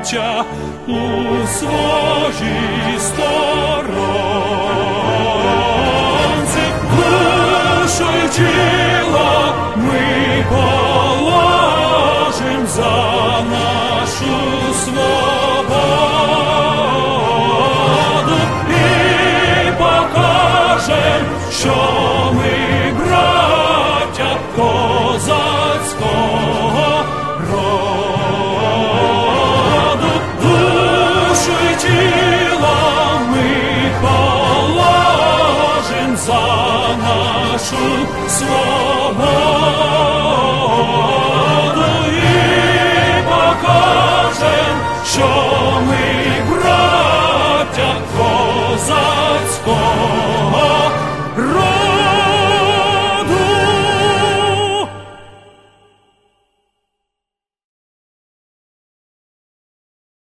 браття, у своїй сторонці, душу й тіло ми положим за нашу свободу і покажем, що за нашу свободу.